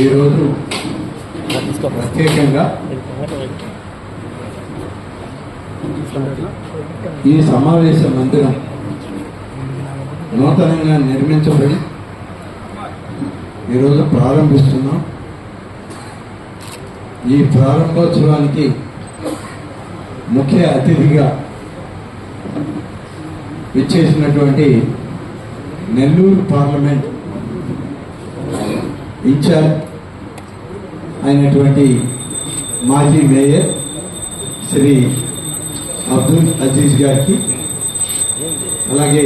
ఈరోజు ప్రత్యేకంగా ఈ సమావేశ మందిరం నూతనంగా నిర్మించబడి ఈరోజు ప్రారంభిస్తున్నాం. ఈ ప్రారంభోత్సవానికి ముఖ్య అతిథిగా ఇచ్చేసినటువంటి నెల్లూరు పార్లమెంట్ ఇన్ఛార్జ్ అయినటువంటి మాజీ మేయర్ శ్రీ అబ్దుల్ అజీజ్ గారికి అలాగే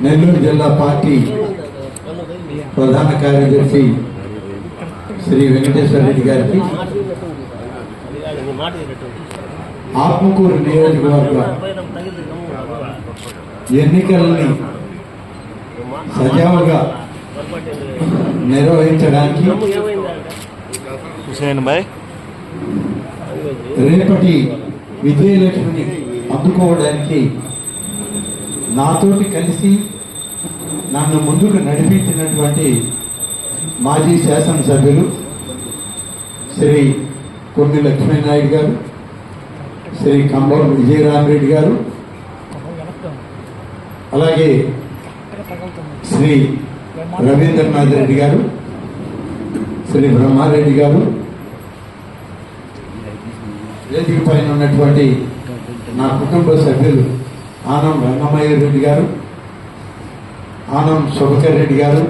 నెల్లూరు జిల్లా పార్టీ ప్రధాన కార్యదర్శి శ్రీ వెంకటేశ్వర రెడ్డి గారికి ఆత్మకూరు నియోజకవర్గ ఎన్నికలని సజావుగా నిర్వహించడానికి హుసేన్ భాయ్. రేపటి విజయలక్ష్మిని అందుకోవడానికి నాతోటి కలిసి నన్ను ముందుకు నడిపించినటువంటి మాజీ శాసనసభ్యులు శ్రీ కొన్ని లక్ష్మీనాయుడు గారు శ్రీ కంబం విజయరామరెడ్డి గారు అలాగే శ్రీ రవీంద్రనాథ్ రెడ్డి గారు శ్రీ బ్రహ్మారెడ్డి గారు వేదిక పైన ఉన్నటువంటి నా కుటుంబ సభ్యులు ఆనం రంగమయ్య రెడ్డి గారు ఆనం శుభకర్ రెడ్డి గారు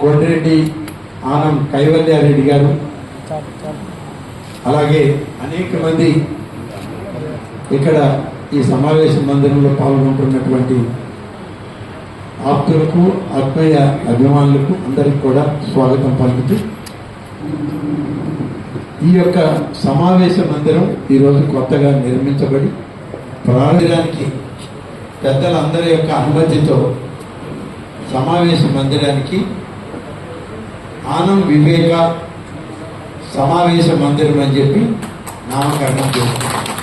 కొండ్రెడ్డి ఆనం కైవల్యారెడ్డి గారు అలాగే అనేక మంది ఇక్కడ ఈ సమావేశ మందిరంలో పాల్గొంటున్నటువంటి ఆప్తులకు అబ్బాయి అభిమానులకు అందరికి కూడా స్వాగతం పలుకుతూ ఈ యొక్క సమావేశ మందిరం ఈరోజు కొత్తగా నిర్మించబడి ప్రారంభానికి పెద్దలందరి యొక్క అనుమతితో సమావేశ మందిరానికి ఆనం వివేక సమావేశ మందిరం అని చెప్పి నామకరణం చేస్తున్నారు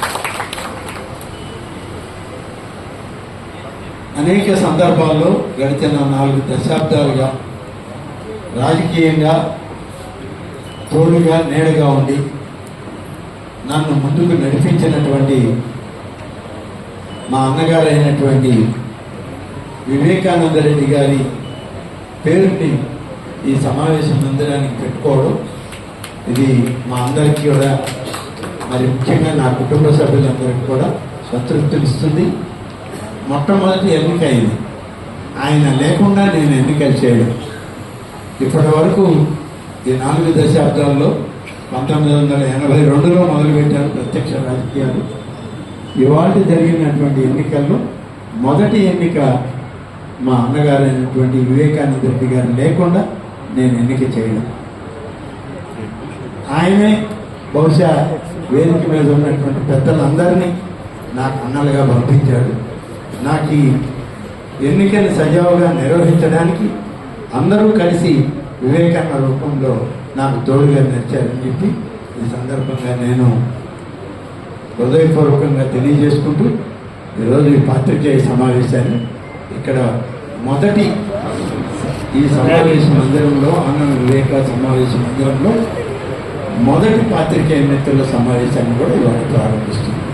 అనేక సందర్భాల్లో గడిచిన నాలుగు దశాబ్దాలుగా రాజకీయంగా తోడుగా నేడుగా ఉండి నన్ను ముందుకు నడిపించినటువంటి మా అన్నగారు అయినటువంటి వివేకానంద రెడ్డి గారి పేరుని ఈ సమావేశం మందిరానికి పెట్టుకోవడం ఇది మా అందరికీ కూడా మరి ముఖ్యంగా నా కుటుంబ సభ్యులందరికీ కూడా సంతృప్తినిస్తుంది. మొట్టమొదటి ఎన్నిక అయింది ఆయన లేకుండా నేను ఎన్నికలు చేయడం. ఇప్పటి వరకు ఈ నాలుగు దశాబ్దాల్లో పంతొమ్మిది వందల ఎనభై రెండులో మొదలుపెట్టారు ప్రత్యక్ష రాజకీయాలు. ఇవాళ జరిగినటువంటి ఎన్నికల్లో మొదటి ఎన్నిక మా అన్నగారైనటువంటి అయినటువంటి వివేకానంద రెడ్డి గారు లేకుండా నేను ఎన్నిక చేయడం. ఆయనే బహుశా వేదిక మీద ఉన్నటువంటి పెద్దలందరినీ నాకు అన్నలుగా పంపించాడు. నాకు ఈ ఎన్నికలు సజావుగా నిర్వహించడానికి అందరూ కలిసి వివేకాన్న రూపంలో నాకు తోడుగా నచ్చారని చెప్పి ఈ సందర్భంగా నేను హృదయపూర్వకంగా తెలియజేసుకుంటూ ఈరోజు ఈ పాత్రికేయ సమావేశాన్ని ఇక్కడ మొదటి ఈ సమావేశ మందిరంలో ఆనంద వివేక సమావేశ మందిరంలో మొదటి పాత్రికేయ మిత్రుల సమావేశాన్ని కూడా ఇవాళ ప్రారంభిస్తుంది